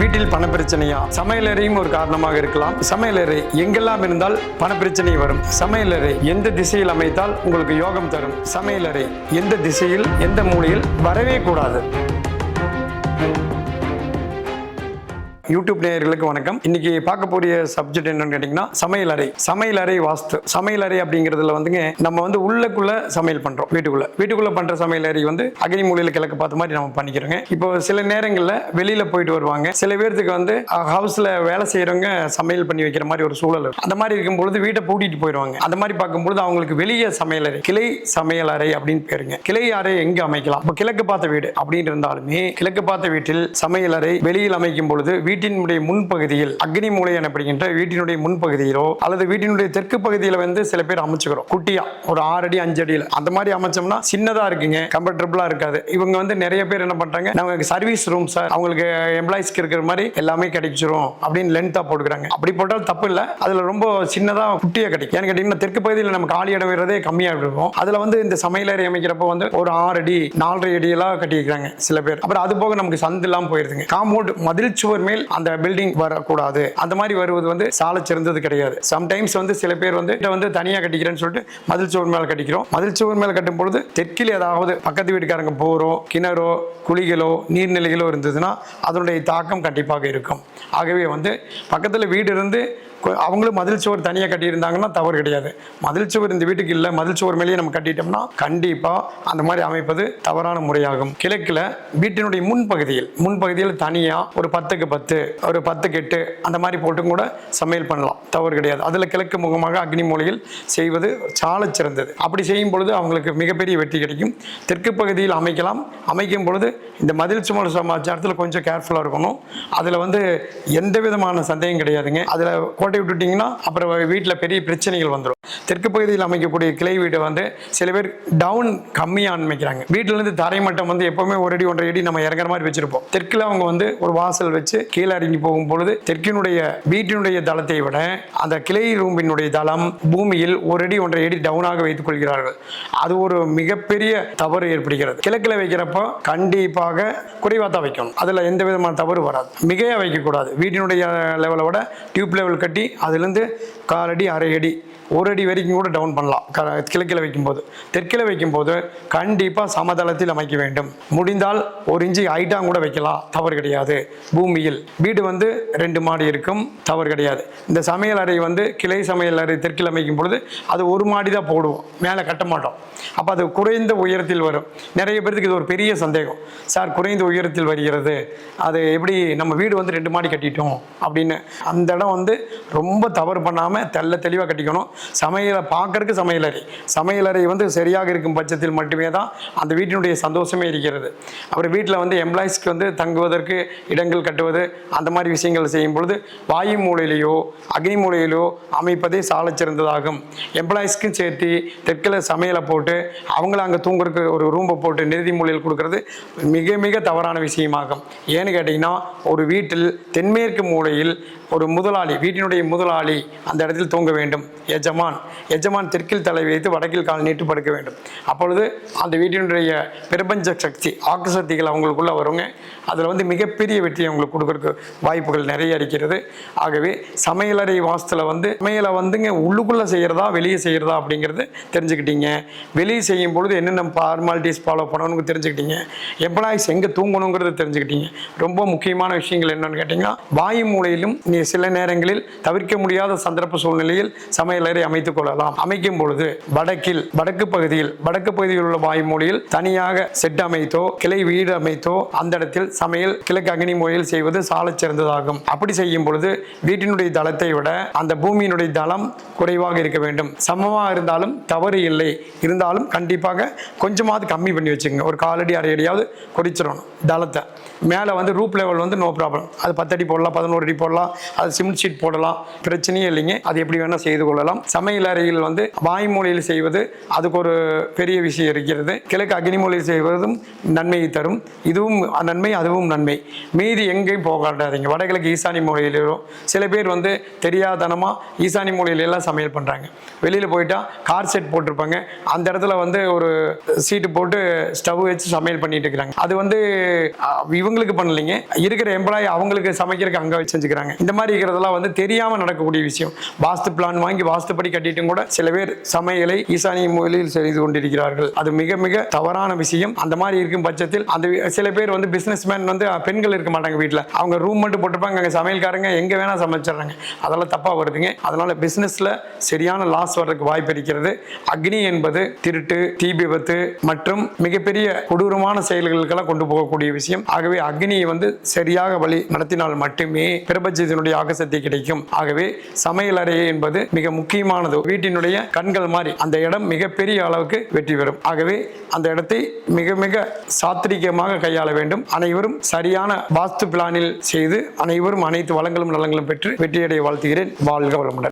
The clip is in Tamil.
வீட்டில் பண பிரச்சனையா சமையலறையும் ஒரு காரணமாக இருக்கலாம். சமையலறை எங்கெல்லாம் இருந்தால் பண பிரச்சனை வரும் சமையலறை எந்த திசையில் அமைத்தால் உங்களுக்கு யோகம் தரும். சமையலறை எந்த திசையில் எந்த மூலையில் வரவே கூடாது. யூடியூப் நேயர்களுக்கு வணக்கம். இன்னைக்கு பார்க்க போறிய சப்ஜெக்ட் என்னன்னு கேட்டிங்கன்னா சமையல் சமையலறை வாஸ்து. சமையலறை அப்படிங்கிறதுல வந்துங்க நம்ம வந்து உள்ளக்குள்ள சமையல் பண்றோம். வீட்டுக்குள்ள. வீட்டுக்குள்ள பண்ற சமையல் அறை வந்து அக்னி மூலையில கிழக்கு பார்த்த மாதிரி நம்ம பண்ணிக்கிறோங்க. இப்போ சில நேரங்களில் வெளியில போயிட்டு வருவாங்க. சில பேர்த்துக்கு வந்து ஹவுஸ்ல வேலை செய்யறவங்க சமையல் பண்ணி வைக்கிற மாதிரி ஒரு சூழல் இருக்கும். அந்த மாதிரி இருக்கும் பொழுது வீட்டை பூட்டிட்டு போயிடுவாங்க. அந்த மாதிரி பார்க்கும்பொழுது அவங்களுக்கு வெளியே சமையலறை கிளை சமையல் அறை அப்படின்னு பேருங்க. கிளை அறை எங்க அமைக்கலாம்? இப்போ கிழக்கு பார்த்த வீடு அப்படின்னு இருந்தாலுமே கிழக்கு பார்த்த வீட்டில் சமையல் அறை வெளியில் அமைக்கும் பொழுது வீட்டு வீட்டினுடைய முன்பகுதியில் அக்னி மூலை எனப்படுகின்ற வீட்டினுடைய முன்பகுதியிலோ அல்லது வீட்டினுடைய தெற்கு பகுதியில் வந்து சில பேர் அமைச்சுக்கிறோம். குட்டியா ஒரு ஆறு அடி அஞ்சு அடியில். அந்த மாதிரி அமைச்சோம்னா சின்னதா இருக்குங்க கம்ஃபர்டபுளா இருக்காது. இவங்க வந்து நிறைய பேர் என்ன பண்றாங்க நமக்கு சர்வீஸ் ரூம் சார் அவங்களுக்கு எம்ப்ளாயிஸ்க்கு இருக்கிற மாதிரி எல்லாமே கிடைச்சிரும் அப்படின்னு லென்த்தா போட்டுக்கிறாங்க. அப்படி போட்டால் தப்பு இல்லை. அதுல ரொம்ப சின்னதா குட்டியா கிடைக்கும். ஏன்னு கேட்டிங்கன்னா தெற்கு பகுதியில் நம்ம காலி இடம் விடுறதே கம்மியா இருக்கும். அதுல வந்து இந்த சமையலறை அமைக்கிறப்ப வந்து ஒரு ஆறு அடி நாலரை அடியெல்லாம் சில பேர். அப்புறம் அது போக நமக்கு சந்து இல்லாமல் போயிருதுங்க. காம்பவுண்ட் மதில் சுவர் மேல் அந்த பில்டிங் வரக்கூடாது. அந்த மாதிரி வருவது வந்து சாலை சிறந்தது கிடையாது. சம்டைம்ஸ் வந்து சில பேர் வந்து இதை வந்து தனியா கட்டிக்கிறேன்னு சொல்லிட்டு மதில் சுவர் மேல கட்டிக்கிறோம். மதில் சுவர் மேல கட்டும் பொழுது தெற்கில் ஏதாவது பக்கத்து வீட்டுக்காரங்க போரோ கிணறோ குழிகளோ நீர்நிலைகளோ இருந்ததுன்னா அதனுடைய தாக்கம் கண்டிப்பாக இருக்கும். ஆகவே வந்து பக்கத்தில் வீடு இருந்து அவங்களும் மதில் சுவர் தனியாக கட்டியிருந்தாங்கன்னா தவறு கிடையாது. மதில் சுவர் இந்த வீட்டுக்கு இல்லை மதில் சுவர் மேலேயே நம்ம கட்டிட்டோம்னா கண்டிப்பாக அந்த மாதிரி அமைப்பது தவறான முறையாகும். கிழக்கில் வீட்டினுடைய முன்பகுதியில் முன்பகுதியில் தனியாக ஒரு பத்துக்கு பத்து ஒரு பத்துக்கு எட்டு அந்த மாதிரி போட்டும் கூட சமையல் பண்ணலாம். தவறு கிடையாது. அதில் கிழக்கு முகமாக அக்னி மூலையில் செய்வது சால சிறந்தது. அப்படி செய்யும் பொழுது அவங்களுக்கு மிகப்பெரிய வெற்றி கிடைக்கும். தெற்கு பகுதியில் அமைக்கலாம். அமைக்கும் பொழுது இந்த மதில் சுமல் சமாச்சாரத்தில் கொஞ்சம் கேர்ஃபுல்லாக இருக்கணும். அதில் வந்து எந்த விதமான சந்தேகம் கிடையாதுங்க. அதில் கோட்டை விட்டுட்டிங்கன்னா அப்புறம் வீட்டில் பெரிய பிரச்சனைகள் வந்துடும் தெற்கு பகுதியில் அமைக்கக்கூடிய கிளை வீடு வந்து சில பேர் டவுன் கம்மியாக அமைக்கிறாங்க வீட்டிலேருந்து தரை மட்டம் வந்து எப்பவுமே ஒரு அடி ஒன்றரை அடி நம்ம இறங்குற மாதிரி வச்சிருப்போம். தெற்கில் அவங்க வந்து ஒரு வாசல் வச்சு கீழே இறங்கி போகும் பொழுது தெற்கினுடைய வீட்டினுடைய தளத்தை விட அந்த கிளை ரூம்பினுடைய தளம் பூமியில் ஒரு அடி ஒன்றரை அடி டவுனாக வைத்துக் கொள்கிறார்கள். அது ஒரு மிகப்பெரிய தவறு ஏற்படுகிறது. கிழக்கில் வைக்கிறப்போ கண்டிப்பாக குறைவாக தான் வைக்கணும். அதில் எந்த விதமான தவறு வராது. மிகையாக வைக்கக்கூடாது. வீட்டினுடைய லெவலை விட டியூப் லெவல் கட்டி அதுலேருந்து காலடி அரை அடி. ஒரு அடி வரைக்கும் கூட டவுன் பண்ணலாம். க கிழக்கில் வைக்கும்போது. தெற்கில் வைக்கும்போது கண்டிப்பாக சமதளத்தில் அமைக்க வேண்டும். முடிந்தால் ஒரு இன்ச்சு ஹைட்டாக கூட வைக்கலாம். தவறு கிடையாது. பூமியில். வீடு வந்து ரெண்டு மாடி இருக்கும். தவறு கிடையாது. இந்த சமையல் அறை வந்து கிளை சமையல் அறை தெற்கில் அமைக்கும் பொழுது அது ஒரு மாடி தான் போடுவோம். மேலே கட்ட மாட்டோம். அப்போ அது குறைந்த உயரத்தில் வரும். நிறைய பேருக்கு இது ஒரு பெரிய சந்தேகம். சார் குறைந்த உயரத்தில் வருகிறது. அது எப்படி நம்ம வீடு வந்து ரெண்டு மாடி கட்டிட்டோம்? அப்படின்னு. அந்த இடம் வந்து ரொம்ப தவறு பண்ணாமல் தெள்ள தெளிவாக கட்டிக்கணும். சமையலை பார்க்கறதுக்கு சமையலறை. சமையலறை வந்து சரியாக இருக்கும் பட்சத்தில் மட்டுமே தான் அந்த வீட்டினுடைய சந்தோஷமே இருக்கிறது. அப்புறம் வீட்டில் வந்து எம்ப்ளாயிஸ்க்கு வந்து தங்குவதற்கு இடங்கள் கட்டுவது அந்த மாதிரி விஷயங்கள் செய்யும் பொழுது வாயு மூலையிலேயோ அக்னி மூலையிலோ அமைப்பதே சாலச் சிறந்ததாகும். எம்ப்ளாயிஸ்க்கும் சேர்த்து தெற்கில் சமையலை போட்டு அவங்கள அங்கே தூங்குறதுக்கு ஒரு ரூம்பை போட்டு நிறுதி மூலையில் கொடுக்கறது மிக மிக தவறான விஷயமாகும். ஏன்னு கேட்டிங்கன்னா ஒரு வீட்டில் தென்மேற்கு மூலையில் ஒரு முதலாளி வீட்டினுடைய முதலாளி அந்த இடத்தில் தூங்க வேண்டும். எஜமான் எஜமான் தெற்கில் தலை வைத்து வடக்கில் கால் நீட்டு படுக்க வேண்டும். அப்பொழுது அந்த வீட்டினுடைய பிரபஞ்ச சக்தி ஆக்கு சக்திகள் அவங்களுக்குள்ள வருங்க. அதில் வந்து மிகப்பெரிய வெற்றி அவங்களுக்கு கொடுக்கறதுக்கு வாய்ப்புகள் நிறைய இருக்கிறது. ஆகவே சமையலறை வாசத்தில் வந்து சமையலை வந்துங்க உள்ளுக்குள்ளே செய்கிறதா வெளியே செய்கிறதா அப்படிங்கிறது தெரிஞ்சுக்கிட்டீங்க. வெளியே செய்யும் பொழுது என்னென்ன ஃபார்மாலிட்டிஸ் ஃபாலோ பண்ணணும்னு தெரிஞ்சுக்கிட்டீங்க. எம்ப்ளாயிஸ் எங்கே தூங்கணுங்கிறது தெரிஞ்சுக்கிட்டீங்க. ரொம்ப முக்கியமான விஷயங்கள் என்னென்னு கேட்டிங்கன்னா வாயு மூலையிலும் நீ சில நேரங்களில் தவிர்க்க முடியாத சந்தர்ப்ப சூழ்நிலையில் பெயரை அமைத்துக் கொள்ளலாம். அமைக்கும் பொழுது வடக்கில் வடக்கு பகுதியில் வடக்கு பகுதியில் உள்ள வாய்மொழியில் தனியாக செட் அமைத்தோ கிளை வீடு அமைத்தோ அந்த இடத்தில் சமையல் கிழக்கு அக்னி மூலையில் செய்வது சாலச் சிறந்ததாகும். அப்படி செய்யும் பொழுது வீட்டினுடைய தளத்தை விட அந்த பூமியினுடைய தளம் குறைவாக இருக்க வேண்டும். சமமாக இருந்தாலும் தவறு இல்லை. இருந்தாலும் கண்டிப்பாக கொஞ்சமாவது கம்மி பண்ணி வச்சுக்கோங்க. ஒரு காலடி அரை அடியாவது குறைச்சிடணும் தளத்தை. மேலே வந்து ரூப் லெவல் வந்து நோ ப்ராப்ளம் அது பத்தடி போடலாம் பதினோரு அடி போடலாம் அது சிமெண்ட் ஷீட் போடலாம். பிரச்சனையே இல்லைங்க. அது எப்படி வேணால் செய்து கொள்ளலாம். சமையல் அறையில் வந்து வாய்மொழியில் செய்வது அதுக்கு ஒரு பெரிய விஷயம் இருக்கிறது. கிழக்கு அக்னி மூலையில் செய்வதும் நன்மையை தரும். இதுவும் நன்மை அதுவும் நன்மை. மீதி எங்கேயும் போகாட்டாதீங்க வடகிழக்கு ஈசானி மொழியிலும் சில பேர் வந்து தெரியாதனமாக ஈசானி மூலையில எல்லாம் சமையல் பண்ணுறாங்க வெளியில் போயிட்டா கார் செட் போட்டிருப்பாங்க. அந்த இடத்துல வந்து ஒரு சீட்டு போட்டு ஸ்டவ் வச்சு சமையல் பண்ணிட்டு இருக்கிறாங்க. அது வந்து இவங்களுக்கு பண்ணலைங்க. இருக்கிற எம்ப்ளாயி அவங்களுக்கு சமைக்கிறதுக்கு அங்கே வச்சு செஞ்சுக்கிறாங்க. இந்த மாதிரி இருக்கிறதெல்லாம் வந்து தெரியாமல் நடக்கக்கூடிய விஷயம். வாஸ்து பிளான் வாங்கி வாஸ்து வாஸ்துப்படி கட்டிட்டும் கூட சில பேர் சமையலை ஈசானிய மூலையில் செய்து கொண்டிருக்கிறார்கள். அது மிக மிக தவறான விஷயம். அந்த மாதிரி இருக்கும் பட்சத்தில் அந்த சில பேர் வந்து பிசினஸ் மேன் வந்து பெண்கள் இருக்க மாட்டாங்க வீட்டில் அவங்க ரூம் மட்டும் போட்டிருப்பாங்க. அங்கே சமையல்காரங்க எங்கே வேணால் சமைச்சிடுறாங்க. அதெல்லாம் தப்பாக வருதுங்க. அதனால் பிஸ்னஸில் சரியான லாஸ் வர்றதுக்கு வாய்ப்பு இருக்கிறது. அக்னி என்பது திருட்டு தீ விபத்து மற்றும் மிகப்பெரிய கொடூரமான செயல்களுக்கெல்லாம் கொண்டு போகக்கூடிய விஷயம். ஆகவே அக்னியை வந்து சரியாக வழி நடத்தினால் மட்டுமே பிரபஞ்சத்தினுடைய ஆகசத்தை கிடைக்கும். ஆகவே சமையல் அறை என்பது மிக முக்கிய முக்கியமானது. வீட்டினுடைய கண்கள் மாதிரி அந்த இடம் மிகப்பெரிய அளவுக்கு வெற்றி பெறும். ஆகவே அந்த இடத்தை மிக மிக சாத்திரிகமாக கையாள வேண்டும். அனைவரும் சரியான வாஸ்து பிளானில் செய்து அனைவரும் அனைத்து வளங்களும் நலங்களும் பெற்று வெற்றியடைய வாழ்த்துகிறேன். வாழ்க வளமுடன்.